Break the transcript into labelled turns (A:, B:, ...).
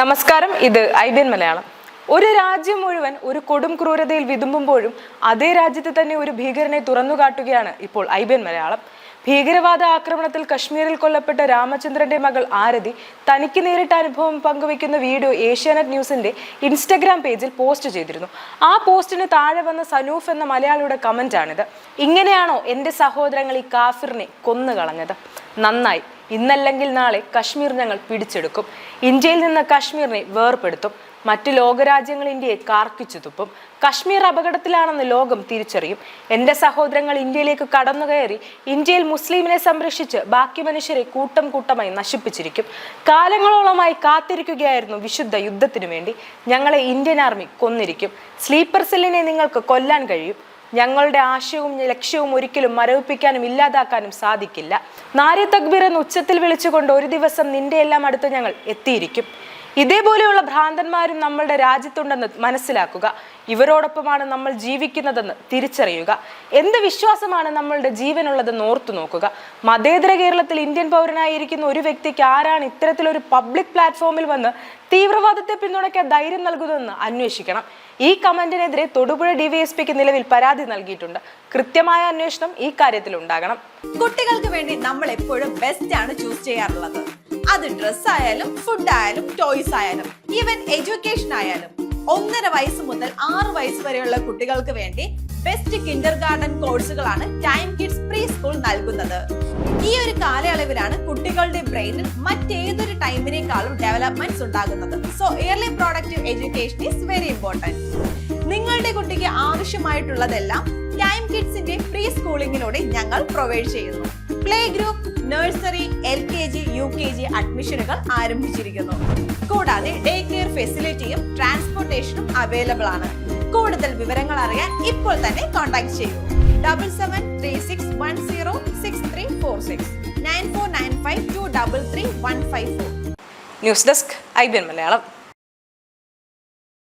A: നമസ്കാരം ഇത് I B N Malayalam. ഒരു രാജ്യം മുഴുവൻ ഒരു കൊടും ക്രൂരതയിൽ വിതുമ്പുമ്പോഴും അതേ രാജ്യത്തെ തന്നെ ഒരു ഭീകരനെ തുറന്നു കാട്ടുകയാണ് ഇപ്പോൾ ഐ ബി എൻ മലയാളം. ഭീകരവാദ ആക്രമണത്തിൽ കശ്മീരിൽ കൊല്ലപ്പെട്ട രാമചന്ദ്രന്റെ മകൾ ആരതി തനിക്ക് നേരിട്ട അനുഭവം പങ്കുവയ്ക്കുന്ന വീഡിയോ ഏഷ്യാനെറ്റ് ന്യൂസിന്റെ ഇൻസ്റ്റഗ്രാം പേജിൽ പോസ്റ്റ് ചെയ്തിരുന്നു. ആ പോസ്റ്റിന് താഴെ വന്ന സനൂഫ് എന്ന മലയാളിയുടെ കമന്റാണിത്. ഇങ്ങനെയാണോ എന്റെ സഹോദരങ്ങൾ ഈ കാഫിറിനെ കൊന്നുകളഞ്ഞത്? നന്നായി. ഇന്നല്ലെങ്കിൽ നാളെ കശ്മീർ ഞങ്ങൾ പിടിച്ചെടുക്കും. ഇന്ത്യയിൽ നിന്ന് കശ്മീരിനെ വേർപെടുത്തും മറ്റു ലോകരാജ്യങ്ങൾ ഇന്ത്യയെ കാർക്കിച്ചു തുപ്പും. കശ്മീർ അപകടത്തിലാണെന്ന് ലോകം തിരിച്ചറിയും. എന്റെ സഹോദരങ്ങൾ ഇന്ത്യയിലേക്ക് കടന്നു കയറി ഇന്ത്യയിൽ മുസ്ലിമിനെ സംരക്ഷിച്ച് ബാക്കി മനുഷ്യരെ കൂട്ടം കൂട്ടമായി നശിപ്പിച്ചിരിക്കും. കാലങ്ങളോളമായി കാത്തിരിക്കുകയായിരുന്നു വിശുദ്ധ യുദ്ധത്തിനു വേണ്ടി. ഞങ്ങളെ ഇന്ത്യൻ ആർമി കൊന്നിരിക്കും. സ്ലീപ്പർ സെല്ലിനെ നിങ്ങൾക്ക് കൊല്ലാൻ കഴിയും. ഞങ്ങളുടെ ആശയവും ലക്ഷ്യവും ഒരിക്കലും മരവിപ്പിക്കാനും ഇല്ലാതാക്കാനും സാധിക്കില്ല. നാരി തക്ബീർ എന്ന് ഉച്ചത്തിൽ വിളിച്ചുകൊണ്ട് ഒരു ദിവസം നിന്റെ എല്ലാം അടുത്ത് ഞങ്ങൾ എത്തിയിരിക്കും. ഇതേപോലെയുള്ള ഭ്രാന്തന്മാരും നമ്മളുടെ രാജ്യത്തുണ്ടെന്ന് മനസ്സിലാക്കുക. ഇവരോടൊപ്പമാണ് നമ്മൾ ജീവിക്കുന്നതെന്ന് തിരിച്ചറിയുക. എന്ത് വിശ്വാസമാണ് നമ്മളുടെ ജീവനുള്ളതെന്ന് ഓർത്തു നോക്കുക. മതേതര കേരളത്തിൽ ഇന്ത്യൻ പൗരനായിരിക്കുന്ന ഒരു വ്യക്തിക്ക് ആരാണ് ഇത്തരത്തിലൊരു പബ്ലിക് പ്ലാറ്റ്ഫോമിൽ വന്ന് തീവ്രവാദത്തെ പിന്തുണയ്ക്കാൻ ധൈര്യം നൽകുന്നതെന്ന് അന്വേഷിക്കണം. ഈ കമന്റിനെതിരെ തൊടുപുഴ ഡിവൈഎസ്പിക്ക് നിലവിൽ പരാതി നൽകിയിട്ടുണ്ട്. കൃത്യമായ അന്വേഷണം ഈ കാര്യത്തിൽ ഉണ്ടാകണം.
B: കുട്ടികൾക്ക് വേണ്ടി നമ്മൾ എപ്പോഴും ബെസ്റ്റ് ആണ് ചൂസ് ചെയ്യാറുള്ളത്. അത് ഡ്രസ് ആയാലും ഫുഡ് ആയാലും ടോയ്സ് ആയാലും ഈവൻ എഡ്യൂക്കേഷൻ ആയാലും ഒന്നര വയസ്സ് മുതൽ ആറ് വയസ്സ് വരെയുള്ള കുട്ടികൾക്ക് വേണ്ടി ബെസ്റ്റ് കിൻഡർ ഗാർഡൻ കോഴ്സുകളാണ് ടൈം കിഡ്സ് പ്രീ സ്കൂൾ നൽകുന്നത്. ഈ ഒരു കാലയളവിലാണ് കുട്ടികളുടെ ബ്രെയിനിൽ മറ്റേതൊരു ടൈമിനേക്കാളും ഡെവലപ്മെന്റ്സ് ഉണ്ടാകുന്നത്. So early productive education is very important നിങ്ങളുടെ കുട്ടിക്ക് ആവശ്യമായിട്ടുള്ളതെല്ലാം ടൈം കിഡ്സിന്റെ പ്രീ സ്കൂളിങ്ങിലൂടെ ഞങ്ങൾ പ്രൊവൈഡ് ചെയ്യുന്നു. Play group nursery K G U K G അഡ്മിഷനുകൾ ആരംഭിച്ചിരിക്കുന്നു. കൂടാതെ ഡേ കെയർ ഫെസിലിറ്റിയും ട്രാൻസ്പോർട്ടേഷനും അവൈലബിൾ ആണ്. കൂടുതൽ വിവരങ്ങൾ അറിയാൻ ഇപ്പോൾ തന്നെ കോൺടാക്ട് ചെയ്യൂ. Double seven three six one zero six three four six nine four nine five two double three one five four
A: news desk I B N Malayalam